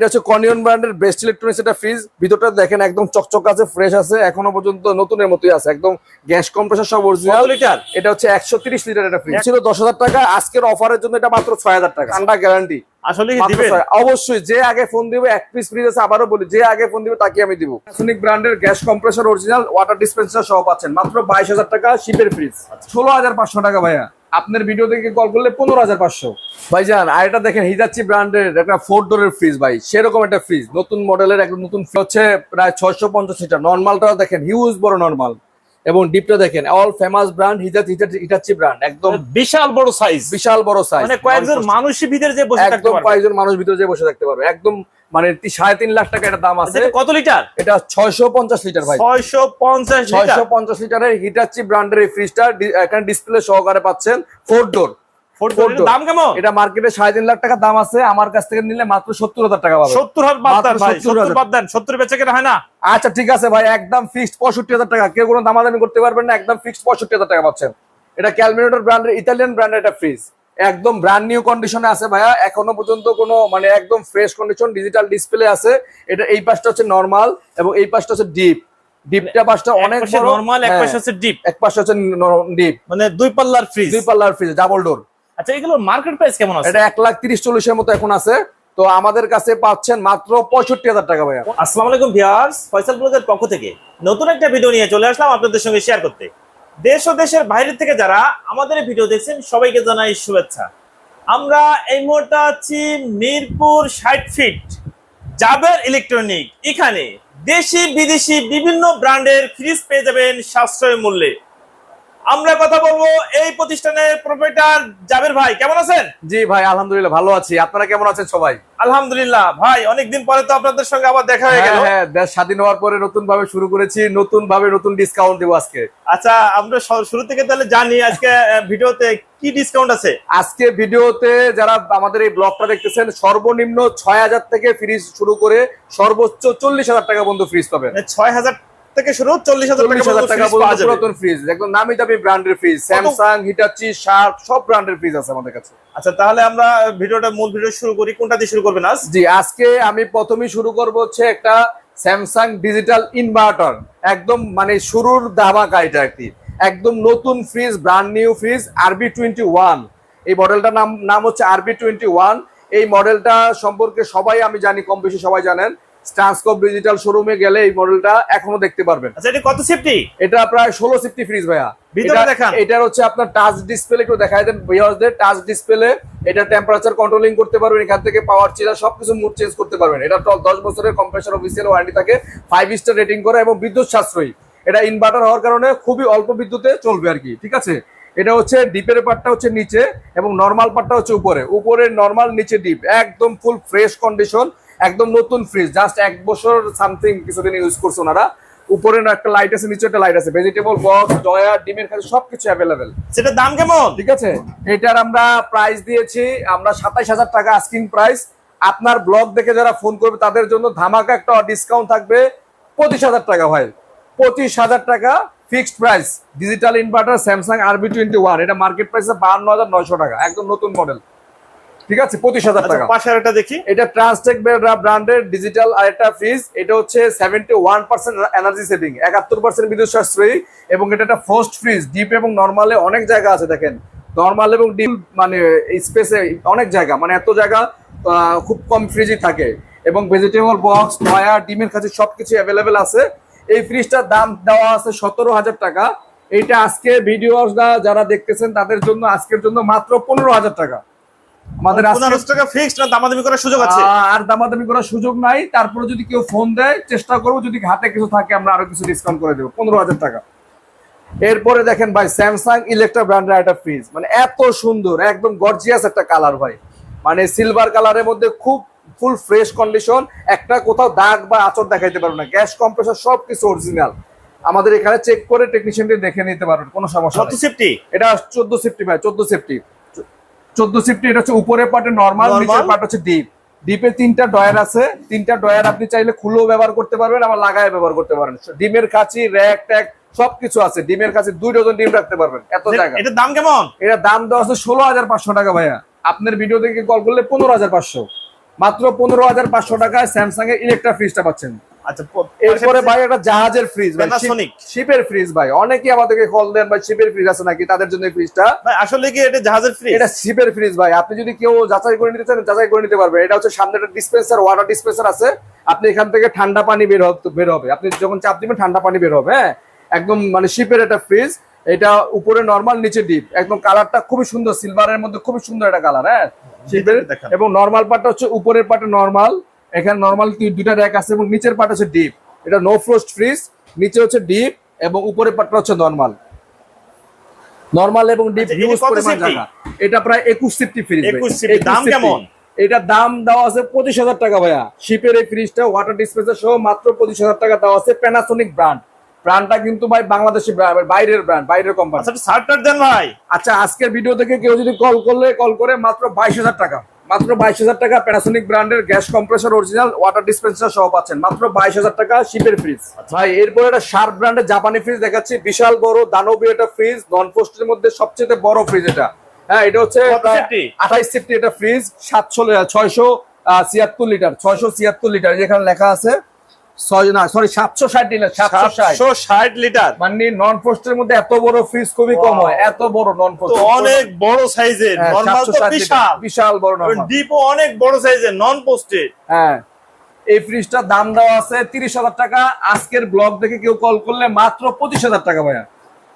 এটা হচ্ছে কনিয়ন ব্র্যান্ডের বেস্ট ইলেকট্রনিক্স এটা ফ্রিজ ভিতরটা দেখেন একদম চকচক আছে ফ্রেশ আছে এখনও পর্যন্ত নতুনের মতোই আছে একদম গ্যাস কম্প্রেসার সব অরিজিনাল লিটার এটা হচ্ছে একশো তিরিশ লিটার এটা ফ্রিজ ছিল দশ হাজার টাকা আজকের অফারের জন্য এটা মাত্র ছয় হাজার টাকা। ঠান্ডা গ্যারান্টি আসলে কি দিবেন? অবশ্যই যে আগে ফোন দিবে এক পিস ফ্রিজ আছে আবারও বলি যে আগে ফোন দিবে তাকে আমি দিব। সুনিক ব্র্যান্ডের gas compressor original water dispenser সহ পাচ্ছেন মাত্র বাইশ হাজার টাকা শিপের ফ্রিজ ষোলো হাজার পাঁচশো টাকা ভাইয়া। আপনার ভিডিও থেকে কল করলে পনেরো হাজার পাঁচশো। ভাই যান আর এটা দেখেন হিজাচ্ছি ব্র্যান্ডের একটা ফোর ডোরের ফ্রিজ ভাই, সেরকম একটা ফ্রিজ নতুন মডেলের একটা নতুন হচ্ছে প্রায় ছয়শো পঞ্চাশ নর্মালটাও দেখেন হিউজ বড় নর্মাল এবং ডিপটা দেখেন অল ফেমাস ব্র্যান্ড হিজাত হিটাচি ব্র্যান্ড একদম বিশাল বড় সাইজ বিশাল বড় সাইজ মানে কয়েকজন মানুষের ভিতরে যে বসে থাকতে পারবে। কয়েকজন মানুষ ভিতরে যে বসে থাকতে পারবে। একদম মানে সাড়ে তিন লাখ টাকা এটা দাম আছে। এটা কত লিটার এটা ছয়শো পঞ্চাশ লিটার ভাই। ছয়শো পঞ্চাশ ছয়শো পঞ্চাশ লিটারের হিটাচি ব্র্যান্ডের এই ফ্রিজটা এখানে ডিসপ্লে সহকারে পাচ্ছেন ফোর ডোর দাম কেমন? এটা মার্কেটে সাড়ে তিন লাখ টাকা দাম আছে আমার কাছ থেকে নিলে মাত্র সত্তর হাজার টাকা পাবে। সত্তর হাজার বাদ দেন মাত্র ভাই 70,000 সত্তর বাদ দেন সত্তর বেচে কেনা হয় না। আচ্ছা ঠিক আছে ভাই একদম ফিক্সড পঁয়ষট্টি হাজার টাকা। কেউ কোনো দামাদামি করতে পারবেন না একদম ফিক্সড পঁয়ষট্টি হাজার টাকা পাচ্ছেন। এটা ক্যালমিনেটর ব্র্যান্ডের ইতালিয়ান ব্র্যান্ডের একটা ফ্রিজ একদম ব্র্যান্ড নিউ কন্ডিশনে আছে ভাইয়া এখনও পর্যন্ত কোনো মানে একদম ফ্রেশ কন্ডিশন ডিজিটাল ডিসপ্লে আছে। এটা এই পাশটা হচ্ছে নর্মাল এবং এই পাশটা হচ্ছে ডিপ ডিপটা পাশটা অনেক নরমাল এক হ্যাঁ, পাশে হচ্ছে ডিপ এক পাশে হচ্ছে ডিপ মানে দুই পাল্লার ফ্রিজ দুই পাল্লার ফ্রিজ ডাবল ডোর আচ্ছা এগুলো মার্কেট প্রাইস কেমন আছে? এটা এক লাখ তিরিশ চল্লিশের মতো এখন আছে। তো আমাদের কাছে পাচ্ছেন মাত্র পঁয়ষট্টি হাজার টাকা ভাইয়া। আসসালামু আলাইকুম ভিউয়ার্স ফয়সাল ব্লগের পক্ষ থেকে নতুন একটা ভিডিও নিয়ে চলে আসলাম আপনাদের সঙ্গে শেয়ার করতে। দেশ ও দেশের বাইরে থেকে যারা আমাদের ভিডিও দেখছেন সবাইকে জানাই শুভেচ্ছা। আমরা এই মুহূর্তে আছি মিরপুর ষাট ফিট জাবের ইলেকট্রনিক এখানে দেশি বিদেশি বিভিন্ন ব্র্যান্ডের ফ্রিজ পেয়ে যাবেন সাশ্রয় মূল্যে। আমরা কথা বলব এই প্রতিষ্ঠানের প্রোপাইটার জাবের ভাই। কেমন আছেন? জি ভাই আলহামদুলিল্লাহ ভালো আছি। আপনারা কেমন আছেন সবাই? আলহামদুলিল্লাহ। ভাই অনেকদিন পরে তো আপনাদের সঙ্গে আবার দেখা হয়ে গেল। হ্যাঁ হ্যাঁ দেশ স্বাধীন হওয়ার পরে নতুন ভাবে শুরু করেছি নতুন ভাবে নতুন ডিসকাউন্ট দেবো আজকে। আচ্ছা আমরা শুরু থেকে তাহলে জানি আজকে ভিডিওতে কি ডিসকাউন্ট আছে? আজকে ভিডিওতে যারা আমাদের এই ব্লগটা দেখতেছেন সর্বনিম্ন ছয় হাজার থেকে ফ্রিজ শুরু করে সর্বোচ্চ চল্লিশ হাজার টাকা পর্যন্ত ফ্রিজ পাবেন। মানে ছয় হাজার থেকে শুরু চল্লিশ হাজার টাকা পুরাতন ফ্রিজ একদম নামি দামি ব্র্যান্ডের ফ্রিজ স্যামসাং হিটাচি শার্প সব ব্র্যান্ডের ফ্রিজ আছে আমাদের কাছে। আচ্ছা তাহলে আমরা ভিডিওটা মূল ভিডিও শুরু করি। কোনটা দিয়ে শুরু করবেন আজ? জি আজকে আমি প্রথমেই শুরু করব হচ্ছে একটা স্যামসাং ডিজিটাল ইনভার্টার একদম মানে শুরুর ধামাকা এটা একটি একদম নতুন fridge brand new fridge RB twenty one এই মডেলটার নাম নাম হচ্ছে আরবি টোয়েন্টি ওয়ান এই মডেলটা সম্পর্কে সবাই আমি জানি কম বেশি সবাই জানেন। স্ট্রান্সকপ ডিজিটাল শোরুমে গেলে এই মডেলটা এখনও দেখতে পারবেন। আচ্ছা এটা কত সেফটি এটা প্রায় ষোলো সেফটি ফ্রিজ ভাইয়া। ভিতরে এটা- দেখান। এটার হচ্ছে আপনার টাচ ডিসপ্লে একটু দেখাই দেন ভিউয়ার্সদের টাচ ডিসপ্লে এটা টেম্পারেচার কন্ট্রোলিং করতে পারবেন এখান থেকে পাওয়ার চিলার সবকিছু মুড চেঞ্জ করতে পারবেন। এটা তো দশ বছরের কম্প্রেসার অফিসিয়াল ওয়ারেন্টি থাকে ফাইভ স্টার রেটিং করা এবং বিদ্যুৎ সাশ্রয়ী। এটা ইনভার্টার হওয়ার কারণে খুবই অল্প বিদ্যুতে চলবে আর কি ঠিক আছে? এটা হচ্ছে ডিপের পার্টটা হচ্ছে নিচে এবং নর্মাল পার্টটা হচ্ছে উপরে। উপরে নর্মাল নিচে ডিপ একদম ফুল ফ্রেশ কন্ডিশন একদম নতুন ফ্রিজ জাস্ট এক বছর সামথিং কিছুদিন ইউজ করছে ওনারা। উপরে একটা লাইট আছে নিচে একটা লাইট আছে। ভেজিটেবল বক্স ডয়ার ডিমের কাছে সবকিছু অ্যাভেলেবেল সেটার দাম কেমন? ঠিক আছে? এটার আমরা প্রাইস দিয়েছি আমরা সাতাইশ হাজার টাকা আস্কিং প্রাইস আপনার ব্লগ দেখে যারা ফোন করবে তাদের জন্য ধামাকা একটা ডিসকাউন্ট থাকবে। পঁচিশ হাজার টাকা ভাই। পঁচিশ হাজার টাকা fixed price digital inverter Samsung RB twenty one এটা মার্কেট প্রাইসে বাহান্ন হাজার নয়শো টাকা। একদম নতুন মডেল ঠিক আছে পঁচিশ হাজার আচ্ছা টাকা। পাশে আরেকটা দেখি। এটা ট্রান্সটেক ব্র্যান্ডের ডিজিটাল আরেকটা ফ্রিজ এটা হচ্ছে seventy one percent energy saving একাত্তর পার্সেন্ট বিদ্যুৎ সাশ্রয়ী এবং এটা একটা ফার্স্ট ফ্রিজ ডিপ এবং নর্মালে অনেক জায়গা আছে দেখেন। নর্মাল এবং ডিপ মানে স্পেসে অনেক জায়গা মানে এত জায়গা খুব কম ফ্রিজই থাকে। এবং ভেজিটেবল বক্স নয়া ডিমের কাছে সবকিছু অ্যাভেলেবেল আছে। এই ফ্রিজটার দাম দেওয়া আছে সতেরো হাজার টাকা। এইটা আজকে ভিডিওসরা যারা দেখতেছেন তাদের জন্য আজকের জন্য মাত্র পনেরো হাজার টাকা। আমাদের টাকা ফিক্সড না দামাদামি করার সুযোগ আছে? আর দামাদামি করার সুযোগ নাই। তারপরে যদি কেউ ফোন দেয় চেষ্টা করব যদি হাতে কিছু থাকে আমরা আরও কিছু ডিসকাউন্ট করে দেবো। পনেরো টাকা। এরপরে দেখেন ভাই স্যামসাং ইলেকট্রা ব্র্যান্ডের একটা ফ্রিজ মানে এত সুন্দর একদম গর্জিয়াস একটা কালার ভাই। মানে সিলভার কালারের মধ্যে খুব ফুল ফ্রেশ কন্ডিশন একটা কোথাও দাগ বা আচর দেখাইতে পারবে না। গ্যাস কম্প্রেসার সবকিছু অরিজিনাল আমাদের এখানে চেক করে টেকনিশিয়ানটি দেখে নিতে পারবেন কোনো সমস্যা সেফটি এটা চোদ্দ সেফটি ভাই চোদ্দ সেফটি চোদ্দ সেফটি এটা হচ্ছে উপরের পার্টে নর্মাল নিচের পার্ট হচ্ছে ডিপ ডিপে তিনটা ডয়ার আছে। তিনটা ডয়ার আপনি চাইলে খুলেও ব্যবহার করতে পারবেন আবার লাগায় ব্যবহার করতে পারেন ডিমের কাছি র্যাক ট্যাক সবকিছু আছে। ডিমের কাছে দুই ডজন ডিম রাখতে পারবেন। এত জায়গা। এটার দাম কেমন? এটা দাম দেওয়া আছে ষোলো হাজার পাঁচশো টাকা ভাইয়া। আপনার ভিডিও থেকে কল করলে পনেরো হাজার পাঁচশো। মাত্র পনেরো হাজার পাঁচশো টাকায় স্যামসাং এর ইলেকট্রা ফ্রিজটা পাচ্ছেন। আচ্ছা এরপরে ভাই একটা জাহাজের ফ্রিজ ভাই। Panasonic। শিপের ফ্রিজ ভাই। অনেকে আমাদেরকে কল দেন ভাই শিপের ফ্রিজ আছে নাকি? তাদের জন্য এই ফ্রিজটা ভাই আসলে কি এটা জাহাজের এটা শিপের ফ্রিজ ভাই। আপনি যদি কেউ যাচাই করে নিতে চান যাচাই করে নিতে পারবে। এটা হচ্ছে সামনে একটা ডিসপেন্সার ওয়াটার ডিসপেন্সার আছে। আপনি এখান থেকে ঠান্ডা পানি বের হবে বের হবে। আপনি যখন চাপ দিবেন ঠান্ডা পানি বের হবে হ্যাঁ? একদম মানে শিপের একটা ফ্রিজ এটা উপরে নর্মাল নিচে ডিপ একদম কালারটা খুবই সুন্দর সিলভারের মধ্যে খুবই সুন্দর একটা কালার হ্যাঁ? শিপের। এবং নরমাল পার্টটা হচ্ছে উপরের পার্টে নরমাল এখানে নরমাল দুইটা র্যাক আছে এবং নিচের পার্ট হচ্ছে ডিপ এটা নো ফ্রোস্ট ফ্রিজ নিচে হচ্ছে ডিপ এবং উপরের পার্টটা হচ্ছে নরমাল নরমাল এবং ডিপ এটা পরিমাণ জায়গা। এটা প্রায় একুশ সিফটি ফ্রিজ 21 সিফটি, দাম কেমন? এটা দাম দেওয়া আছে পঁচিশ হাজার টাকা ভাইয়া। শিপের এই ফ্রিজটা ওয়াটার ডিসপেন্সার সহ মাত্র পঁচিশ হাজার টাকা দেওয়া আছে প্যানাসোনিক ব্র্যান্ড ব্র্যান্ডটা কিন্তু ভাই বাংলাদেশি বাইরের ব্র্যান্ড বাইরের কোম্পানি আচ্ছা সার্টার দেন ভাই। আচ্ছা আজকের ভিডিও থেকে কেউ যদি কল করলে কল করে মাত্র বাইশ হাজার টাকা। মাত্র বাইশ হাজার টাকা প্যানাসনিক ব্র্যান্ডের gas compressor original water dispenser সহ পাচ্ছেন। মাত্র বাইশ হাজার টাকা শিপের ফ্রিজ ভাই এরপরে একটা শার্প ব্র্যান্ডের জাপানি ফ্রিজ দেখাচ্ছি। বিশাল বড় দানবীয় একটা ফ্রিজ নন পোস্টের মধ্যে সবচেয়ে বড় ফ্রিজ এটা। হ্যাঁ এটা হচ্ছে? আঠাইশ সিফটি এটা ফ্রিজ সাতশো ছয়শো ছিয়াত্তর লিটার ছয়শো ছিয়াত্তর লিটার যেখানে লেখা আছে। সরি সাতশো ষাট লিটার সাতশো ষাট। লিটার মানে নন পোস্টের মধ্যে এত বড় ফ্রিজ খুবই কম হয় এত বড় নন পোস্ট অনেক বড় সাইজের নরমাল তো বিশাল। বিশাল বড় নরমাল অনেক বড় সাইজের নন পোস্টেড হ্যাঁ এই ফ্রিজটার দাম দেওয়া আছে তিরিশ হাজার টাকা। আজকের ব্লগ দেখে কেউ কল করলে মাত্র পঁচিশ হাজার টাকা ভাইয়া।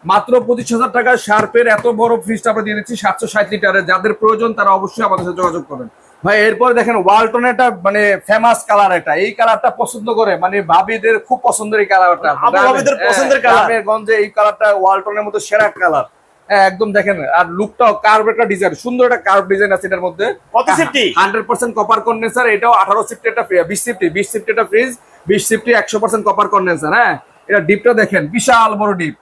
মাত্র পঁচিশ হাজার টাকা শার্পের এত বড় ফ্রিজটা আমরা দিয়ে দিচ্ছি সাতশো ষাট লিটারের যাদের প্রয়োজন তারা অবশ্যই আমাদের সাথে যোগাযোগ করবেন। ভাই এরপরে দেখেন ওয়ালটন একটা মানে ফেমাস কালার এটা। এই কালারটা পছন্দ করে মানে ভাবিদের খুব পছন্দের এই কালারটা ভাবিদের পছন্দের colour। গঞ্জে এই কালারটা ওয়ালটনের মতো সেরা কালার হ্যাঁ একদম দেখেন আর লুকটাও কার্ভ একটা ডিজাইন সুন্দর একটা কার্ভ ডিজাইন আছে এটার মধ্যে। কত সিফটি হান্ড্রেড পার্সেন্ট কপার কন্ডেন্সার এটাও আঠারো সিফটি একটা বিশ সিফটি বিশ সিফটি একটা ফ্রিজ বিশ সিফটি একশো পার্সেন্ট কপার কন্ডেন্সার হ্যাঁ? এটা ডিপটা দেখেন বিশাল বড় ডিপ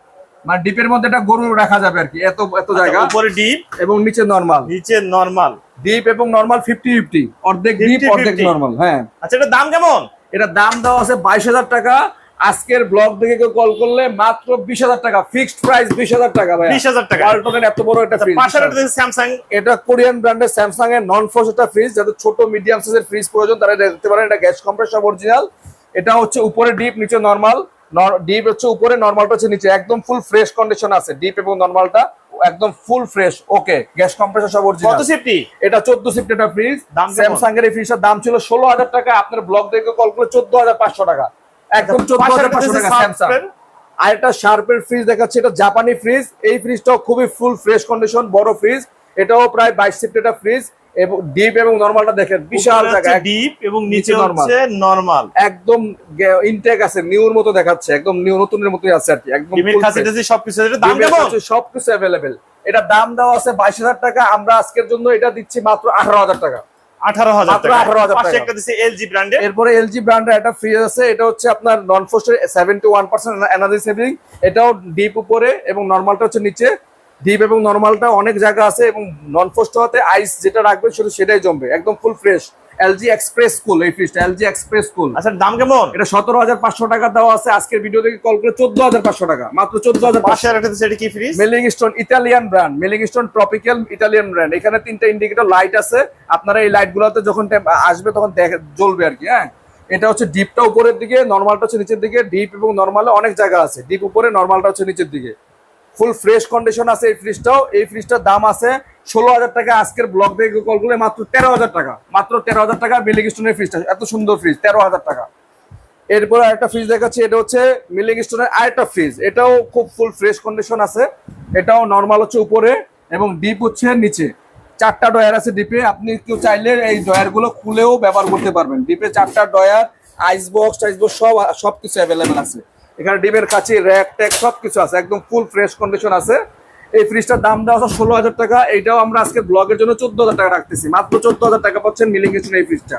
মানে ডিপের মধ্যে একটা গরু রাখা যাবে আর কি এত এত জায়গা। উপরে ডিপ এবং নিচে নরমাল নিচে নরমাল ডিপ এবং নর্মাল ফিফটি ফিফটি অর্ধেক ডিপ অর্ধেক নর্মাল হ্যাঁ। আচ্ছা এটা দাম কেমন? এটা দাম দেওয়া আছে বাইশ হাজার টাকা। আজকের ব্লগ থেকে কেউ কল করলে মাত্র বিশ হাজার টাকা। ফিক্সড প্রাইস বিশ হাজার টাকা ভাই 20,000 টাকা। ওয়ালটনের এত বড় একটা ফ্রিজ পাশের একটা স্যামসাং এটা কোরিয়ান ব্র্যান্ডের স্যামসাং এর নন ফোর্স একটা ফ্রিজ যাদের ছোট মিডিয়াম সাইজের ফ্রিজ প্রয়োজন তারা এটা দেখতে পারেন। এটা গ্যাস কম্প্রেসর অরিজিনাল এটা হচ্ছে উপরে ডিপ নিচে নরমাল ডিপ হচ্ছে উপরে নরমালটা হচ্ছে নিচে। একদম ফুল ফ্রেশ কন্ডিশন আছে। ডিপ এবং নরমালটা একদম full fresh okay gas compressor সব কত অরিজিনাল সিফটি এটা 14 সিফটি এটা ফ্রিজ দাম? স্যামসাং এর ফ্রিজের দাম ছিল ষোলো হাজার টাকা আপনার ব্লগ দেখে কল করে চোদ্দ হাজার পাঁচশো টাকা। একদম চোদ্দ হাজার পাঁচশো টাকা স্যামসাং আর একটা শার্পের ফ্রিজ দেখাচ্ছে এটা জাপানি ফ্রিজ এই ফ্রিজটাও খুবই ফুল ফ্রেশ কন্ডিশন বড় ফ্রিজ এটাও প্রায় 22 সেফটি এটা ফ্রিজ এবং ডিপ এবং নর্মালটা দেখেন বিশাল জায়গা ডিপ এবং নিচে। হচ্ছে নরমাল একদম ইনটেক আছে নিউর মতো দেখাচ্ছে একদম নিউ নতুনের মতোই আছে আর কি একদম ডিমের সবকিছু দাম কেমন? সবকিছু অ্যাভেলেবেল এটা দাম দেওয়া আছে বাইশ হাজার টাকা আমরা আজকের জন্য এটা দিচ্ছি মাত্র আঠারো হাজার টাকা। টাকা। 18,000 টাকা। একটা এলজি ব্র্যান্ডের এরপরে এলজি ব্র্যান্ডের একটা ফ্রিজ আছে এটা হচ্ছে আপনার নন ফোস্টের এনার্জি সেভিং এটাও ডিপ উপরে এবং নর্মালটা হচ্ছে নিচে। ডিপ এবং নর্মালটা অনেক জায়গা আছে এবং নন ফোস্ট হতে আইস যেটা রাখবে শুধু সেটাই জমবে। একদম full fresh LG express cool এই ফ্রিজটা এলজি এক্সপ্রেস কুল আচ্ছা দাম কেমন? এটা সতেরো হাজার পাঁচশো টাকা দেওয়া আছে। আজকের ভিডিও থেকে কল করে চোদ্দ হাজার পাঁচশো টাকা। মাত্র চোদ্দ হাজার দিচ্ছে এটা কি ফ্রিজ মেলিং স্টোন ইতালিয়ান ব্র্যান্ড মেলিং স্টোন ট্রপিক্যাল ইটালিয়ান ব্র্যান্ড এখানে তিনটা ইন্ডিকেটর লাইট আছে। আপনারা এই লাইট গুলোতে যখন আসবে তখন দেখে জ্বলবে আর কি হ্যাঁ? এটা হচ্ছে ডিপটা উপরের দিকে নর্মালটা হচ্ছে নিচের দিকে। ডিপ এবং নর্মালে অনেক জায়গা আছে। ডিপ উপরে নর্মালটা হচ্ছে নিচের দিকে। ফুল ফ্রেশ কন্ডিশন আছে এই ফ্রিজটাও এই ফ্রিজটার দাম আছে ষোলো হাজার টাকা। আজকের ব্লগ থেকে কল করলে মাত্র তেরো হাজার টাকা। মাত্র তেরো হাজার টাকা মিলিং স্টোনের ফ্রিজটা এত সুন্দর ফ্রিজ তেরো হাজার টাকা। এরপর আরেকটা ফ্রিজ দেখাচ্ছি, এটা হচ্ছে মিলিং স্টোনের আরেকটা ফ্রিজ এটাও খুব ফুল ফ্রেশ কন্ডিশন আছে। এটাও নর্মাল হচ্ছে উপরে এবং ডিপ হচ্ছে নিচে। চারটা ডয়ার আছে ডিপে আপনি কেউ চাইলে এই ডয়ারগুলো খুলেও ব্যবহার করতে পারবেন। ডিপে চারটা ডয়ার আইস বক্স টাইস বক্স সব সব কিছু অ্যাভেলেবেল আছে। এখানে ডিমের কাছে র্যাক ট্যাক সব কিছু আছে, একদম ফুল ফ্রেশ কন্ডিশন আছে। এই ফ্রিজটার দাম দেওয়া আছে ষোলো হাজার টাকা, এইটাও আমরা আজকে ব্লগের জন্য চোদ্দ হাজার টাকা রাখতেছি। মাত্র চোদ্দ হাজার টাকা পাচ্ছেন মিলিং স্টোন এই ফ্রিজটা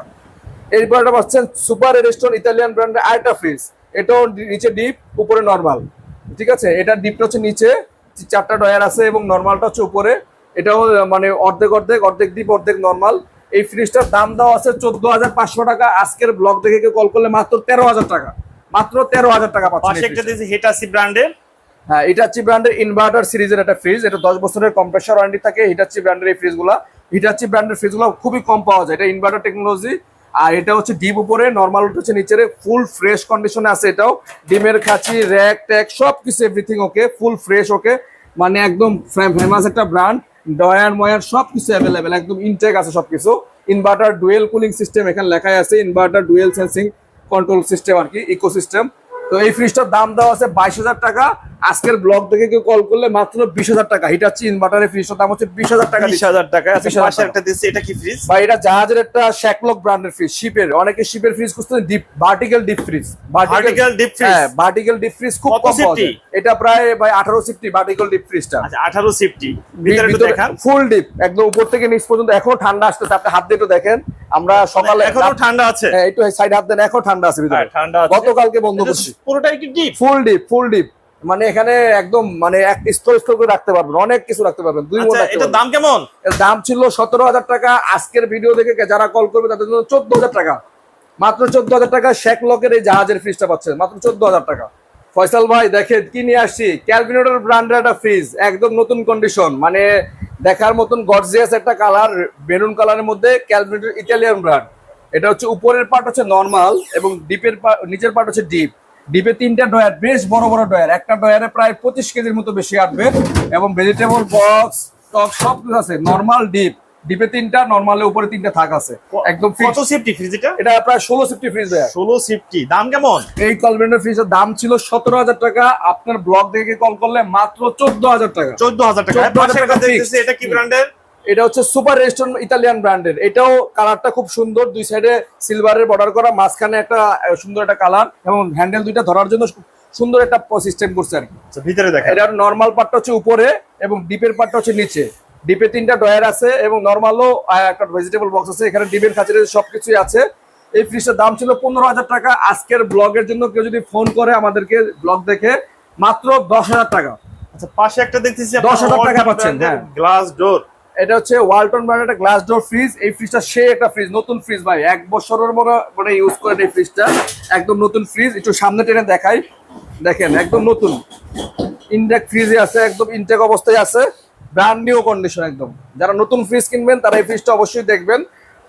এরপর একটা পাচ্ছেন সুপার রেস্টুরেন্ট ইতালিয়ান ব্র্যান্ডের আরেকটা ফ্রিজ এটাও নিচে ডিপ উপরে নর্মাল ঠিক আছে? এটা ডিপটা হচ্ছে নিচে, চারটা ডয়ার আছে এবং নর্মালটা হচ্ছে উপরে। এটাও মানে অর্ধেক অর্ধেক অর্ধেক ডিপ অর্ধেক নর্মাল এই ফ্রিজটার দাম দেওয়া আছে চোদ্দ হাজার পাঁচশো টাকা। আজকের ব্লগ দেখে কেউ কল করলে মাত্র তেরো হাজার টাকা। মাত্র তেরো হাজার টাকা পাচ্ছেন পাশে এই একটা। ব্র্যান্ডের হ্যাঁ ব্র্যান্ডের ইনভার্টার সিরিজের একটা ফ্রিজ এটা দশ বছরের কম্প্রেসার ওয়ারেন্টি থাকে হিটাচি ব্র্যান্ডের এই ফ্রিজগুলো হিটাচি ব্র্যান্ডের ফ্রিজগুলো খুবই কম পাওয়া যায়। এটা ইনভার্টার টেকনোলজি আর এটা হচ্ছে ডিপ উপরে নর্মাল হচ্ছে নিচের ফুল ফ্রেশ কন্ডিশনে আছে এটাও। ডিমের খাঁচি র্যাক ট্যাক সব কিছু এভরিথিং ওকে ফুল ফ্রেশ ওকে মানে একদম ফেমাস একটা ব্র্যান্ড ডয়ার ময়ার সব কিছু অ্যাভেলেবেল একদম ইনটেক আছে সব কিছু ইনভার্টার ডুয়েল কুলিং সিস্টেম এখানে লেখাই আছে inverter dual sensing control system আর কি ইকোসিস্টেম তো এই ফ্রিজটার দাম দেওয়া আছে বাইশ হাজার টাকা। আজকের ব্লগ থেকে কেউ কল করলে মাত্র বিশ হাজার টাকা। হিটাচ্ছি ইনভার্টারের ফ্রিজটার দাম হচ্ছে বিশ হাজার টাকা বিশ হাজার টাকা আচ্ছা 20,000 টাকা। একটা দিচ্ছে এটা কি ফ্রিজ বা এটা জাহাজের একটা শ্যাকলক ব্র্যান্ডের ফ্রিজ শিপের অনেকে শিপের ফ্রিজ খুঁজতে deep vertical deep fridge Vertical deep freeze? হ্যাঁ ভার্টিক্যাল ডিপ ফ্রিজ খুব কম। এটা প্রায় ভাই আঠারো সিফটি ভার্টিক্যাল ডিপ ফ্রিজটা আচ্ছা আঠারো সিফটি ভিতরে একটু দেখান। ফুল ডিপ একদম উপর থেকে নিচ পর্যন্ত। এখনও ঠান্ডা আসতেছে। আপনি হাত দিয়ে একটু দেখেন। আমরা সকালে এখনও ঠান্ডা আছে। হ্যাঁ, একটু সাইড হাত দেন। এখনও ঠান্ডা আছে ভিতরে। হ্যাঁ, ঠান্ডা আছে। গতকালকে বন্ধ করছি। পুরোটাই কি deep full deep full deep মানে এখানে একদম মানে এক স্তর স্তর করে রাখতে পারবেন অনেক কিছু রাখতে পারবেন দুই মণ আচ্ছা এটার দাম কেমন? এর দাম ছিল সতেরো হাজার টাকা আজকের ভিডিও দেখে যারা কল করবে তাদের জন্য চোদ্দ হাজার টাকা। মাত্র চোদ্দ হাজার টাকা শেখ লকের এই জাহাজের ফ্রিজটা পাচ্ছেন মাত্র চোদ্দ হাজার টাকা। ফয়সাল ভাই দেখেন কি নিয়ে আসছি? ক্যালভিনেটর ব্র্যান্ডের একটা ফ্রিজ একদম নতুন কন্ডিশন মানে দেখার মতন গর্জিয়াস একটা কালার বেলুন কালারের মধ্যে ক্যালভিনেটর ইটালিয়ান ব্র্যান্ড এটা হচ্ছে উপরের পার্ট হচ্ছে নর্মাল এবং ডিপের নিচের পার্ট হচ্ছে ডিপ ডিপে তিনটা ডয়ার বেশ বড় বড় ডয়ার একটা ডয়ারে প্রায় পঁচিশ কেজির মতো বেশি আসবে এবং ভেজিটেবল বক্স টক সব কিছু আছে। নর্মাল ডিপ ডিপে তিনটা নর্মালে উপরে তিনটা থাক আছে। একদম কত সেফটি ফ্রিজ এটা? এটা প্রায় ষোলো সেফটি ফ্রিজ দেয় ষোলো সেফটি দাম কেমন? এই কলভেন্ডার ফ্রিজের দাম ছিল সতেরো হাজার টাকা। আপনার ব্লগ থেকে কল করলে মাত্র চোদ্দ হাজার টাকা। চোদ্দ হাজার টাকা। 14,000 পাশে একটা টাকা দেখতেছি এটা কি ব্র্যান্ডের এটা হচ্ছে সুপার রেস্টুরেন্ট ইতালিয়ান ব্র্যান্ডের। এটাও কালারটা খুব সুন্দর দুই সাইডে সিলভারের বর্ডার করা মাঝখানে একটা সুন্দর একটা কালার এবং হ্যান্ডেল দুইটা ধরার জন্য সুন্দর একটা সিস্টেম করছে আর আচ্ছা, ভিতরে দেখা এটার নর্মাল পার্টটা হচ্ছে উপরে এবং ডিপের পার্টটা হচ্ছে নিচে। ডিপে তিনটা ডয়ার আছে এবং নর্মালও একটা ভেজিটেবল বক্স আছে। এখানে ডিপের কাছে সবকিছুই আছে। এই ফ্রিজটার দাম ছিল পনেরো হাজার টাকা। আজকের ব্লগের জন্য কেউ যদি ফোন করে আমাদেরকে ব্লগ দেখে মাত্র দশ হাজার টাকা। আচ্ছা পাশে একটা দেখতেছি 10,000 টাকা পাচ্ছেন, হ্যাঁ। গ্লাস ডোর এটা হচ্ছে ওয়ালটন ব্র্যান্ডের একটা গ্লাস ডোর ফ্রিজ এই ফ্রিজটা সে একটা ফ্রিজ নতুন ফ্রিজ ভাই। এক বছরের মনে মানে ইউজ করেন এই ফ্রিজটা একদম নতুন ফ্রিজ একটু সামনে টেনে দেখাই। দেখেন, একদম নতুন। ইনটেক ফ্রিজে আছে, একদম ইনটেক অবস্থায় আছে। ব্র্যান্ড নিউ কন্ডিশন একদম। যারা নতুন ফ্রিজ কিনবেন, তারা এই ফ্রিজটা অবশ্যই দেখবেন।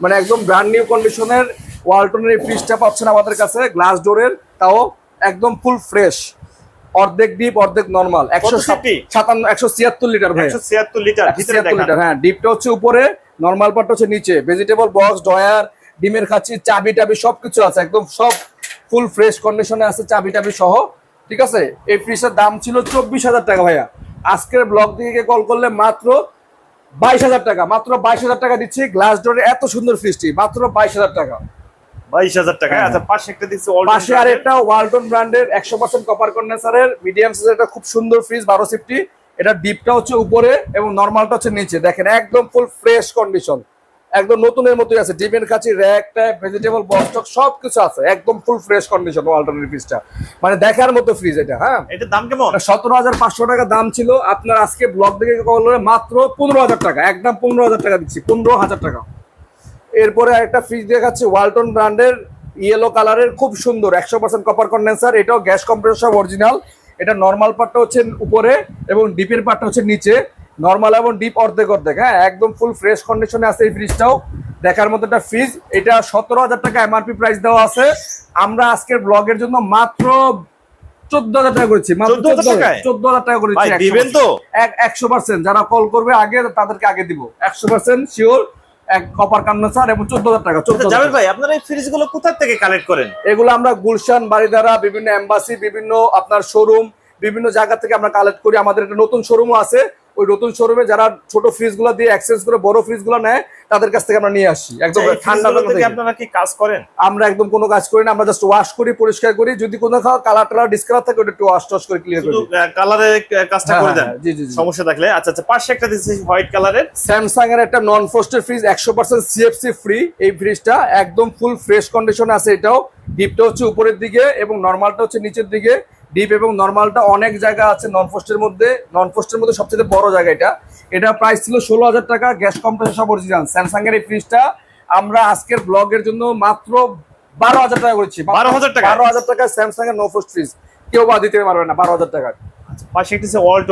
মানে একদম ব্র্যান্ড নিউ কন্ডিশনের ওয়ালটনের এই ফ্রিজটা পাচ্ছেন আমাদের কাছে গ্লাস ডোরের তাও একদম ফুল ফ্রেশ অর্ধেক ডিপ অর্ধেক নর্মাল একশো সাতান্ন একশো ছিয়াত্তর লিটার ভাই। ছিয়াত্তর লিটার ভিতরে 76 দেখা লিটার, হ্যাঁ ডিপটা হচ্ছে উপরে নর্মাল পার্টটা হচ্ছে নিচে। ভেজিটেবল বক্স ডয়ার ডিমের খাচ্ছি চাবি টাবি সবকিছু আছে একদম সব ফুল ফ্রেশ কন্ডিশনে আছে চাবি টাবি সহ। ঠিক আছে? এই ফ্রিজের দাম ছিল চব্বিশ হাজার টাকা ভাইয়া। আজকের ব্লগ থেকে কল করলে মাত্র বাইশ হাজার টাকা। মাত্র বাইশ হাজার টাকা দিচ্ছি। গ্লাস ডোরের এত সুন্দর ফ্রিজটি মাত্র বাইশ হাজার টাকা। বাইশ হাজার টাকা। হ্যাঁ, আচ্ছা পাশে একটা দেখছি পাশে আর একটা ওয়ালটন ব্র্যান্ডের একশো পার্সেন্ট কপার কন্ডেন্সারের মিডিয়াম সাইজের একটা খুব সুন্দর ফ্রিজ বারো সিফটি এটা ডিপটা হচ্ছে উপরে এবং নর্মালটা হচ্ছে নিচে। দেখেন একদম ফুল ফ্রেশ কন্ডিশন একদম নতুনের মতোই আছে। ডিমের কাছে র্যাক ট্যাপ ভেজিটেবল বক্স টক সব আছে। একদম ফুল ফ্রেশ কন্ডিশন ওয়ালটনের ফ্রিজটা মানে দেখার মতো ফ্রিজ এটা হ্যাঁ? এটার দাম কেমন? সতেরো হাজার পাঁচশো টাকা দাম ছিল। আপনার আজকে ব্লগ দেখে কল মাত্র পনেরো হাজার টাকা। একদম পনেরো হাজার টাকা দিচ্ছি পনেরো হাজার টাকা। এরপরে একটা ফ্রিজ দেখাচ্ছি ওয়ালটন ব্র্যান্ডের ইয়েলো কালারের খুব সুন্দর একশো পার্সেন্ট কপার কন্ডেন্সার এটাও গ্যাস কম্প্রেসর অরিজিনাল এটা নর্মাল পার্টটা হচ্ছে উপরে এবং ডিপের পার্টটা হচ্ছে নিচে। নর্মাল এবং ডিপ অর্ধেক অর্ধেক হ্যাঁ একদম ফুল ফ্রেশ কন্ডিশনে আছে এই ফ্রিজটাও দেখার মতো একটা ফ্রিজ এটা সতেরো হাজার টাকা এমআরপি প্রাইস দেওয়া আছে। আমরা আজকের ব্লগের জন্য মাত্র চোদ্দ হাজার টাকা করেছি চোদ্দ হাজার টাকা করেছি? একশো পার্সেন্ট যারা কল করবে আগে তাদেরকে আগে দিব। একশো পার্সেন্ট শিওর এক কপার কন্ডেন্সার এবং চোদ্দ হাজার টাকা চোদ্দ আচ্ছা, ভাই আপনারা এই ফ্রিজগুলো কোথা থেকে কালেক্ট করেন? এগুলো আমরা গুলশান বারিধারা বিভিন্ন এম্বাসি বিভিন্ন আপনার শোরুম বিভিন্ন জায়গা থেকে আমরা কালেক্ট করি। আমাদের একটা নতুন শোরুমও আছে ওই নতুন শোরুমে যারা ছোট ফ্রিজগুলো দিয়ে এক্সচেঞ্জ করে বড় ফ্রিজগুলো নেয় তাদের কাছ থেকে আমরা নিয়ে আসি। একদম আচ্ছা, ঠান্ডা থেকে আপনারা কি কাজ করেন? আমরা একদম কোনো কাজ করি না আমরা জাস্ট ওয়াশ করি পরিষ্কার করি। যদি কোনো কালার টালার ডিসকালার থাকে ওটা একটু ওয়াশ টস করে ক্লিয়ার করি কালারে কাজটা হ্যাঁ, করে হ্যাঁ, দেন? জি, জি। সমস্যা থাকলে আচ্ছা আচ্ছা পাশে একটা দিচ্ছি হোয়াইট কালারের স্যামসাং এর একটা নন ফ্রস্টেড ফ্রিজ একশো পার্সেন্ট সিএফসি ফ্রি এই ফ্রিজটা একদম ফুল ফ্রেশ কন্ডিশনে আছে এটাও। ডিপটা হচ্ছে উপরের দিকে এবং নর্মালটা হচ্ছে নিচের দিকে। ডিপ এবং নর্মালটা অনেক জায়গা আছে নন ফ্রস্টের মধ্যে। নন ফ্রস্টের মধ্যে সবচেয়ে বড় জায়গা এটা। এটা প্রাইস ছিল ষোলো হাজার টাকা গ্যাস কম্প্রেসর সব অরিজিনাল স্যামসাং এর এই ফ্রিজটা আমরা আজকের ব্লগের জন্য মাত্র বারো হাজার টাকা করেছি। 12,000 টাকা? বারো হাজার টাকা স্যামসাং এর নো ফ্রস্ট ফ্রিজ কেউ বা দিতে পারবে না বারো হাজার টাকা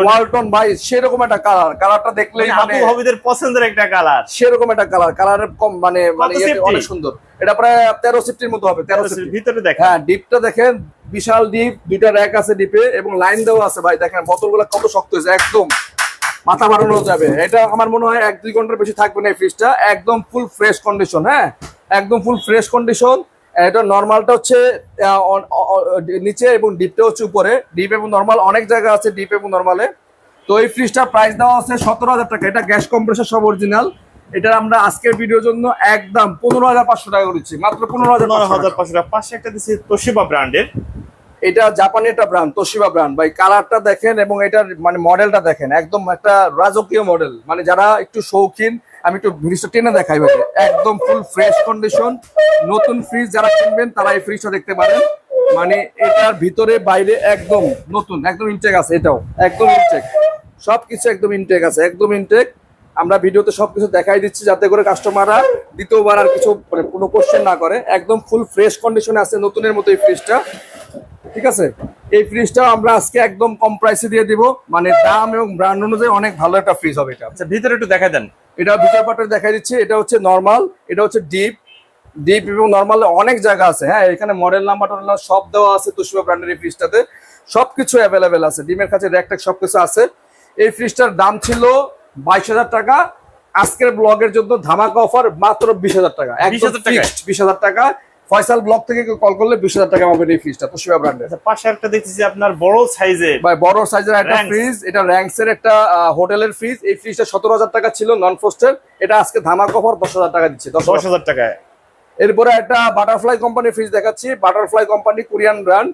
ওয়ালটন ভাই সেরকম একটা কালার কালারটা দেখলেই আবু মানে হবিদের পছন্দের একটা কালার সেরকম একটা কালার কালারের কম মানে মানে অনেক সুন্দর। এটা প্রায় তেরো সিফটির মতো হবে তেরো সিফটি ভিতরে হ্যাঁ ডিপটা দেখেন। বিশাল ডিপ দুইটা র্যাক আছে ডিপে এবং লাইন দেওয়া আছে ভাই, দেখেন বোতলগুলো কত শক্ত হয়েছে, একদম মাথা বাড়ানো যাবে। এটা আমার মনে হয় এক দুই ঘণ্টার বেশি থাকবে না এই ফ্রিজটা একদম ফুল ফ্রেশ কন্ডিশন হ্যাঁ? একদম ফুল ফ্রেশ কন্ডিশন এটা নর্মালটা হচ্ছে নিচে এবং ডিপটা হচ্ছে উপরে। ডিপ এবং নর্মাল অনেক জায়গা আছে ডিপ এবং নর্মালে তো এই ফ্রিজটা প্রাইস দেওয়া আছে সতেরো হাজার টাকা। এটা গ্যাস কম্প্রেসার সব অরিজিনাল এটা আমরা আজকের ভিডিওর জন্য একদম পনেরো হাজার পাঁচশো টাকা করেছি। মাত্র পনেরো হাজার হাজার টাকা। পাঁচশো টাকা। পাশে একটা দিচ্ছি তোশিবা ব্র্যান্ডের এটা জাপানি একটা ব্র্যান্ড তোশিবা ব্র্যান্ড ভাই কালারটা দেখেন এবং এটার মানে মডেলটা দেখেন। একদম একটা রাজকীয় মডেল মানে যারা একটু শৌখিন আমি একটু জিনিসটা টেনে দেখাই ভাই। একদম ফুল ফ্রেশ কন্ডিশন নতুন ফ্রিজ যারা কিনবেন তারা এই ফ্রিজটা দেখতে পারেন। মানে এটার ভিতরে বাইরে একদম নতুন একদম ইনটেক আছে এটাও। একদম ইনটেক সবকিছু একদম ইনটেক আছে একদম ইনটেক আমরা ভিডিওতে সবকিছু দেখাই দিচ্ছি যাতে করে কাস্টমাররা দ্বিতীয়বার আর কিছু মানে কোনো কোশ্চেন না করে। একদম ফুল ফ্রেশ কন্ডিশনে আছে নতুনের মতো এই ফ্রিজটা ঠিক আছে? এই ফ্রিজটা আমরা আজকে একদম কম প্রাইসে দিয়ে দিব। মানে দাম এবং ব্র্যান্ড অনুযায়ী অনেক ভালো একটা ফ্রিজ হবে এটা। আচ্ছা ভিতরে একটু দেখা দেন। এটা ভিতর পাটে দেখাই দিচ্ছি। এটা হচ্ছে নর্মাল এটা হচ্ছে ডিপ ডিপ এবং নর্মাল অনেক জায়গা আছে। হ্যাঁ এখানে মডেল নাম্বার টডেল সব দেওয়া আছে তুষিবা ব্র্যান্ডের এই ফ্রিজটাতে সবকিছু অ্যাভেলেবেল আছে। ডিমের কাছে র্যাক ট্যাক সবকিছু আছে। এই ফ্রিজটার দাম ছিল বাইশ হাজার টাকা। আজকের ব্লগের জন্য ধামাকা অফার মাত্র বিশ হাজার টাকা। 20,000 টাকায়? বিশ হাজার টাকা। ফয়সাল ব্লগ থেকে কল করলে বিশ হাজার টাকা পাবেন এই ফ্রিজটা তুষিবা ব্র্যান্ডের আচ্ছা পাশে একটা দেখতেছি আপনার বড় সাইজের ভাই বড় সাইজের একটা ফ্রিজ এটা র্যাঙ্কস এর একটা হোটেলের ফ্রিজ এই ফ্রিজটা সতেরো হাজার টাকা ছিল নন ফোস্টের এটা আজকে ধামাকা অফার দশ হাজার টাকা দিচ্ছে দশ দশ হাজার টাকায়। এরপরে একটা বাটারফ্লাই কোম্পানির ফ্রিজ দেখাচ্ছি বাটারফ্লাই কোম্পানি কোরিয়ান ব্র্যান্ড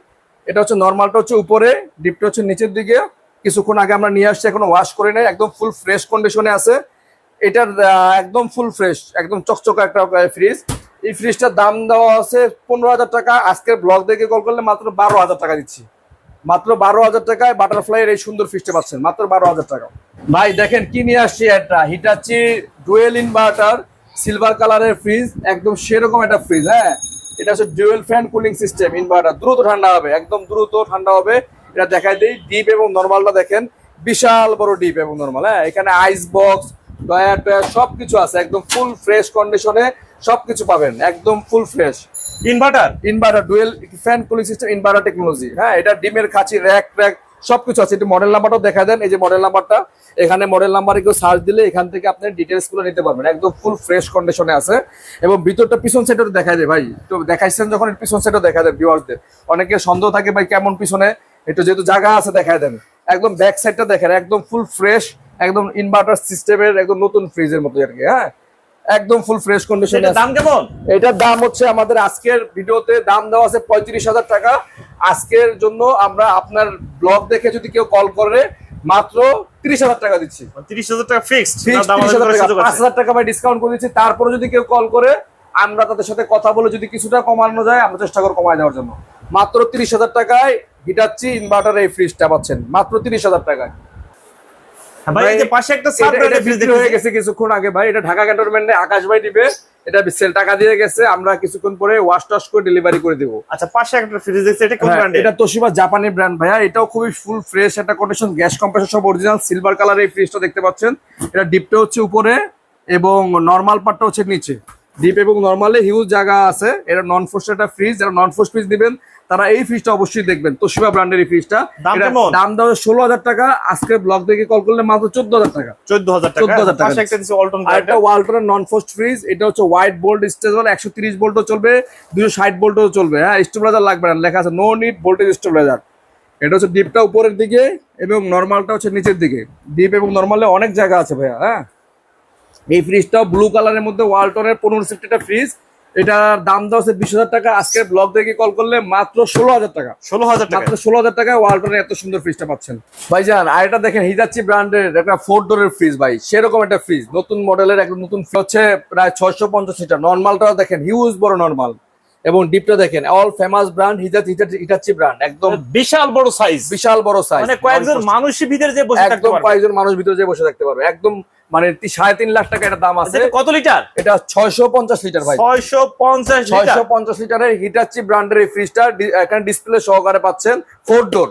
এটা হচ্ছে নর্মালটা হচ্ছে উপরে ডিপটা হচ্ছে নিচের দিকে। কিছুক্ষণ আগে আমরা নিয়ে আসছি, এখনও ওয়াশ করে নেই, একদম ফুল ফ্রেশ কন্ডিশনে আছে। এটার একদম ফুল ফ্রেশ একদম চকচকা একটা ফ্রিজ এই ফ্রিজটার দাম দেওয়া আছে পনেরো হাজার টাকা। আজকের ব্লগ দেখে কল করলে মাত্র বারো হাজার টাকা দিচ্ছি। মাত্র বারো হাজার টাকায় বাটারফ্লাই এর এই সুন্দর ফ্রিজটা পাচ্ছেন, মাত্র বারো হাজার টাকা। ভাই, দেখেন কি নিয়ে আসছি একটা হিটাচি ডুয়েল ইনভার্টার সিলভার কালারের ফ্রিজ একদম সেরকম একটা ফ্রিজ হ্যাঁ? এটা হচ্ছে dual fan cooling system inverter দ্রুত ঠান্ডা হবে, একদম দ্রুত ঠান্ডা হবে। এটা দেখাই দিই ডিপ এবং নর্মালটা দেখেন। বিশাল বড় ডিপ এবং নর্মাল হ্যাঁ? এখানে আইস বক্স ডয়ার টয়ার সবকিছু আছে। একদম ফুল ফ্রেশ কন্ডিশনে সবকিছু পাবেন। একদম full fresh inverter inverter dual fan cooling system inverter technology হ্যাঁ? এটা ডিমের খাঁচি র্যাক ট্র্যাক সবকিছু আছে। একটু মডেল নাম্বারটাও দেখা দেন। এই যে মডেল নাম্বারটা এখানে মডেল নাম্বারে কেউ সার্চ দিলে এখান থেকে আপনি ডিটেলসগুলো নিতে পারবেন। একদম ফুল ফ্রেশ কন্ডিশনে আছে। এবং ভিতরটা পিছন সাইডও দেখা যায় ভাই। তো দেখাইছেন যখন পিছন সাইডও দেখা দেন ভিউয়ার্সদের অনেকে সন্দেহ থাকে ভাই কেমন পিছনে? একটু যেহেতু জায়গা আছে দেখায় দেন। একদম ব্যাক সাইডটা দেখেন একদম ফুল ফ্রেশ একদম ইনভার্টার সিস্টেমের একদম নতুন ফ্রিজের মতো আর কি হ্যাঁ? একদম ফুল ফ্রেশ কন্ডিশনে দাম কেমন? এটার দাম হচ্ছে আমাদের আজকের ভিডিওতে দাম দেওয়া আছে পঁয়ত্রিশ হাজার টাকা। আজকের জন্য আমরা আপনার ব্লগ দেখে যদি কেউ কল করে মাত্র তিরিশ হাজার টাকা দিচ্ছি। তিরিশ হাজার টাকা ফিক্সড তিরিশ হাজার টাকা পাঁচ হাজার টাকা ভাই ডিসকাউন্ট করে দিচ্ছি। তারপরে যদি কেউ কল করে আমরা তাদের সাথে কথা বলে যদি কিছুটা কমানো যায় আমরা চেষ্টা করব কমায় দেওয়ার জন্য। মাত্র তিরিশ হাজার টাকায় হিটাচ্ছি ইনভার্টার এই ফ্রিজটা পাচ্ছেন মাত্র তিরিশ হাজার টাকায়। ভাই এই যে পাশে একটা ফ্রিজ হয়ে গেছে কিছুক্ষণ আগে ভাই এটা ঢাকা ক্যান্টনমেন্টে আকাশ ভাই দিবে এটা সেল টাকা দিয়ে গেছে আমরা কিছুক্ষণ পরে ওয়াশ টাশ করে ডেলিভারি করে দেবো। আচ্ছা পাশে একটা ফ্রিজ দেখছি এটা কোন হ্যাঁ, ব্র্যান্ডের এটা তোশিবা জাপানি ব্র্যান্ড ভাইয়া এটাও খুবই ফুল ফ্রেশ একটা কন্ডিশন গ্যাস কম্প্রেসার সব অরিজিনাল সিলভার কালার এই ফ্রিজটা দেখতে পাচ্ছেন। এটা ডিপটা হচ্ছে উপরে এবং নর্মাল পার্টটা হচ্ছে নিচে। ডিপ এবং নর্মালে হিউজ জায়গা আছে। এটা নন ফোস্ট একটা ফ্রিজ যারা নন ফোস্ট ফ্রিজ দিবেন তারা এই ফ্রিজটা অবশ্যই দেখবেন। তোশিবা ব্র্যান্ডের এই ফ্রিজটা দাম দাম ষোলো হাজার টাকা। আজকে ব্লগ থেকে কল করলে মাত্র চোদ্দ হাজার টাকা। চোদ্দ হাজার টাকা? 14,000 টাকা একটা ওয়ালটনের নন ফোস্ট ফ্রিজ এটা হচ্ছে হোয়াইট বোল্ট স্টেবল একশো তিরিশ ভোল্টও চলবে দুশো ষাট বোল্টও চলবে। হ্যাঁ স্টেবিলাইজার লাগবে না। লেখা আছে নো নিড ভোল্টেজ স্টেবিলাইজার এটা হচ্ছে ডিপটা উপরের দিকে এবং নর্মালটা হচ্ছে নিচের দিকে। ডিপ এবং নর্মালে অনেক জায়গা আছে ভাইয়া হ্যাঁ? এই ফ্রিজটাও ব্লু কালারের মধ্যে ওয়ালটনের পনেরো সিফটিটা ফ্রিজ এটার দাম দেওয়া হচ্ছে বিশ হাজার টাকা। আজকের ব্লগ থেকে কল করলে মাত্র ষোলো হাজার টাকা। ষোলো হাজার মাত্র ষোলো হাজার টাকায় ওয়ালটনের এত সুন্দর ফ্রিজটা পাচ্ছেন। ভাইজান আর এটা দেখেন হিজাচ্ছি ব্র্যান্ডের একটা ফোর ডোরের ফ্রিজ ভাই। সেরকম একটা ফ্রিজ নতুন মডেলের একটা নতুন হচ্ছে প্রায় ছয়শো পঞ্চাশ লিটার নর্মালটাও দেখেন হিউজ বড় নর্মাল এবং ডিপটা দেখেন অল ফেমাস ব্র্যান্ড হিজাত হিটাচ্ছি ব্র্যান্ড একদম বিশাল বড় সাইজ বিশাল বড় সাইজ মানে কয়েকজন মানুষের ভিতরে যে বসে থাকতে একদম পারবে। কয়েকজন মানুষ ভিতরে যে বসে থাকতে পারবে। একদম মানে সাড়ে তিন লাখ টাকা এটা দাম আছে। কত লিটার? এটা ছয়শো পঞ্চাশ লিটার ভাই। ছয়শো পঞ্চাশ ছয়শো পঞ্চাশ লিটারের হিটাচি ব্র্যান্ডের এই ফ্রিজটা এখানে ডিসপ্লে সহকারে পাচ্ছেন ফোর ডোর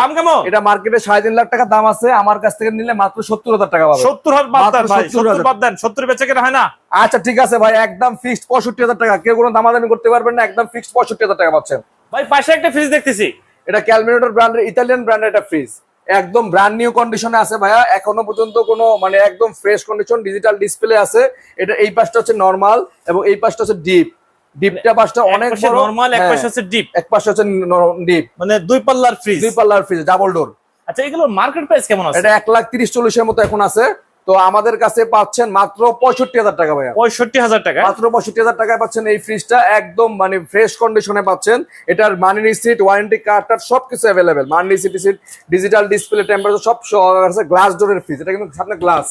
দাম কেমন? এটা মার্কেটে সাড়ে তিন লাখ টাকা দাম আছে। আমার কাছ থেকে নিলে মাত্র সত্তর হাজার টাকা পাবে। সত্তর হাজার বাদ দেন মাত্র ভাই 70,000 সত্তর বাদ দেন সত্তর বেচে কেনা হয় না। আচ্ছা ঠিক আছে ভাই একদম ফিক্সড পঁয়ষট্টি হাজার টাকা। কেউ কোনো দামাদামি করতে পারবেন না একদম ফিক্সড পঁয়ষট্টি হাজার টাকা পাচ্ছেন। ভাই পাশে একটা ফ্রিজ দেখতেছি। এটা ক্যালমিনেটর ব্র্যান্ডের ইতালিয়ান ব্র্যান্ডের একটা ফ্রিজ একদম ব্র্যান্ড নিউ কন্ডিশনে আছে ভাইয়া। এখনও পর্যন্ত কোনো মানে একদম ফ্রেশ কন্ডিশন ডিজিটাল ডিসপ্লে আছে। এটা এই পাশটা হচ্ছে নরমাল এবং এই পাশটা হচ্ছে ডিপ ডিপটা পাশটা অনেক বড়। নরমাল এক হ্যাঁ, পাশে হচ্ছে ডিপ এক পাশে হচ্ছে ডিপ মানে দুই পাল্লার ফ্রিজ দুই পাল্লার ফ্রিজ ডাবল ডোর আচ্ছা এগুলোর মার্কেট প্রাইস কেমন আছে? এটা এক লাখ তিরিশ চল্লিশের মতো এখন আছে। তো আমাদের কাছে পাচ্ছেন মাত্র পঁয়ষট্টি হাজার টাকা ভাইয়া। পঁয়ষট্টি হাজার টাকা। মাত্র পঁয়ষট্টি হাজার টাকায় পাচ্ছেন এই ফ্রিজটা একদম মানে ফ্রেশ কন্ডিশনে পাচ্ছেন। এটার মানি রিসিট ওয়ারেন্টি কার্ড টার্ড সবকিছু available money receipt receipt digital display temperature সব আছে গ্লাস ডোরের ফ্রিজ এটা কিন্তু সামনে গ্লাস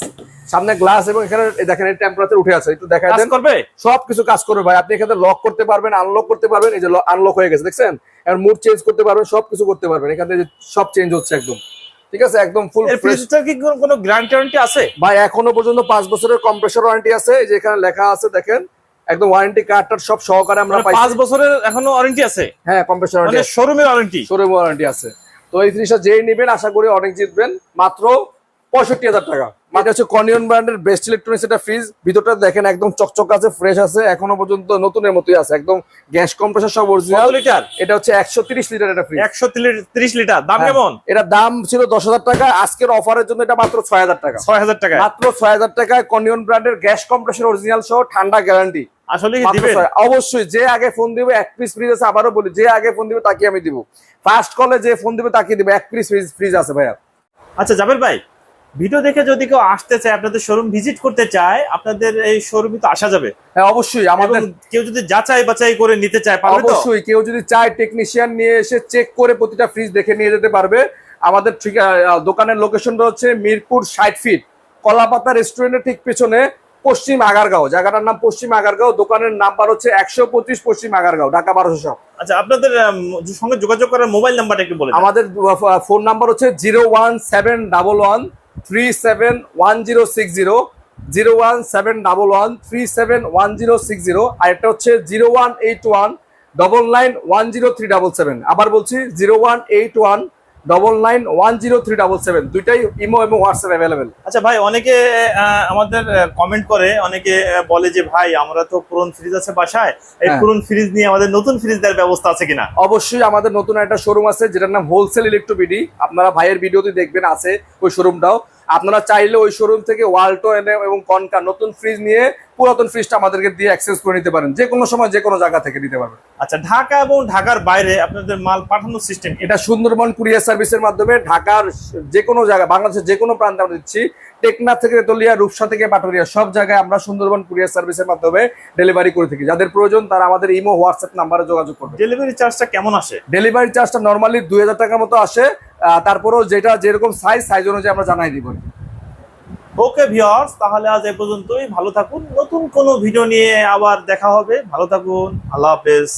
সামনে গ্লাস এবং এখানে দেখেন এই টেম্পারেচার উঠে আছে। একটু দেখা দেন। করবে? সবকিছু কাজ করবে ভাই। আপনি এখানে লক করতে পারবেন আনলক করতে পারবেন। এই যে আনলক হয়ে গেছে দেখছেন? আর মুড চেঞ্জ করতে পারবেন সবকিছু করতে পারবেন। এখানে সব চেঞ্জ হচ্ছে একদম। ঠিক আছে একদম ফুল ফ্রিজটার কি কোনো- গ্যারান্টি ওয়ারেন্টি আছে? ভাই এখনও পর্যন্ত পাঁচ বছরের কম্প্রেসর ওয়ারেন্টি আছে। এই যে এখানে লেখা আছে দেখেন একদম ওয়ারেন্টি কার্ডটার সব সহকারে আমরা মানে পাইছি। পাঁচ বছরের এখনও ওয়ারেন্টি আছে? হ্যাঁ কম্প্রেসর মানে ওয়ারেন্টি শোরুমের ওয়ারেন্টি শোরুমের ওয়ারেন্টি আছে। তো এই জিনিসটা যেই নেবেন আশা করি অনেক জিতবেন। মাত্র পঁয়ষট্টি হাজার টাকা। এটা হচ্ছে কনিয়ন ব্র্যান্ডের বেস্ট ইলেকট্রনিক্স এটা ফ্রিজ ভিতরটা দেখেন একদম চকচক আছে ফ্রেশ আছে এখনও পর্যন্ত নতুনের মতোই আছে একদম গ্যাস কম্প্রেসর সব অরিজিনাল লিটার এটা হচ্ছে একশো লিটার এটা ফ্রিজ একশো লিটার দাম হ্যাঁ। কেমন? এটা দাম ছিল দশ হাজার টাকা আজকের অফারের জন্য এটা মাত্র ছয় হাজার টাকা। ছয় হাজার টাকা মাত্র ছয় হাজার টাকায় কনিয়ন ব্র্যান্ডের গ্যাস কম্প্রেসর অরিজিনাল সহ ঠান্ডা গ্যারান্টি আসলে কি দিবেন? অবশ্যই যে আগে ফোন দিবে এক পিস ফ্রিজ আছে আবারও বলি যে আগে ফোন দিবে তাকে আমি দিব। ফার্স্ট কলে যে ফোন দিবে তাকে দিব এক পিস ফ্রিজ ফ্রিজ আছে ভাইয়া। আচ্ছা জাবের ভাই ভিডিও দেখে যদি কেউ আসতে চায় আপনাদের শোরুম ভিজিট করতে চায় আপনাদের এই শোরুমে তো আসা যাবে। হ্যাঁ অবশ্যই আমাদের কেউ যদি যাচাই বাছাই করে নিতে চায় পারবে তো? অবশ্যই কেউ যদি চায় টেকনিশিয়ান নিয়ে এসে চেক করে প্রতিটা ফ্রিজ দেখে নিয়ে যেতে পারবে। আমাদের ঠিক দোকানের লোকেশনটা হচ্ছে মিরপুর ষাট ফিট কলাপাতা রেস্টুরেন্টের ঠিক পেছনে পশ্চিম আগারগাঁও। জায়গাটার নাম পশ্চিম আগারগাঁও দোকানের নাম্বার হচ্ছে একশো পঁচিশ পশ্চিম আগারগাঁও ঢাকা বারোশো সব। আচ্ছা আপনাদের সঙ্গে যোগাযোগ করার মোবাইল নাম্বারটা একটু বলে। আমাদের ফোন নাম্বার হচ্ছে zero one seven double one three seven one zero six zero zero one seven double one three seven one zero six zero আর এটা হচ্ছে zero one eight one double nine one zero three double seven আবার বলছি zero one eight one double nine one zero three double seven দুইটাই imo এবং WhatsApp available আচ্ছা ভাই অনেকে আমাদের কমেন্ট করে অনেকে বলে যে ভাই আমরা তো পুরন ফ্রিজ আছে বাসায় এই হ্যাঁ। পুরন ফ্রিজ নিয়ে আমাদের নতুন ফ্রিজ দেওয়ার ব্যবস্থা আছে কিনা? অবশ্যই আমাদের নতুন একটা শোরুম আছে যেটার নাম হোলসেল ইলেকট্রোবিডি আপনারা ভাইয়ের ভিডিওতে দেখবেন আছে ওই শোরুমটাও আপনারা চাইলে ওই শোরুম থেকে ওয়ালটো এনে এবং কনকা নতুন ফ্রিজ নিয়ে পুরাতন ফ্রিজটা আমাদেরকে দিয়ে অ্যাক্সেস করে নিতে পারেন। যে কোনো সময় যে কোনো জায়গা থেকে নিতে পারবেন। আচ্ছা ঢাকা এবং ঢাকার বাইরে আপনাদের মাল পাঠানোর সিস্টেম এটা সুন্দরবন কুরিয়ার সার্ভিসের মাধ্যমে ঢাকার যে কোনো জায়গা বাংলাদেশের যে কোনো প্রান্তে আমরা দিচ্ছি। টেকনাফ থেকে তেতুলিয়া রূপসা থেকে পাটুরিয়া সব জায়গায় আমরা সুন্দরবন কুরিয়ার সার্ভিসের মাধ্যমে ডেলিভারি করে থাকি। যাদের প্রয়োজন তারা আমাদের ইমো হোয়াটসঅ্যাপ নাম্বারে যোগাযোগ করবে। ডেলিভারি চার্জটা কেমন আসে? ডেলিভারি চার্জটা নর্মালি দুই হাজার টাকার মতো আসে। তারপরেও যেটা যেরকম সাইজ সাইজ অনুযায়ী আমরা জানাই দিব। ওকে ভিউয়ার্স তাহলে আজ এ পর্যন্তই। ভালো থাকুন। নতুন কোনো ভিডিও নিয়ে আবার দেখা হবে। ভালো থাকুন। আল্লাহ হাফেজ।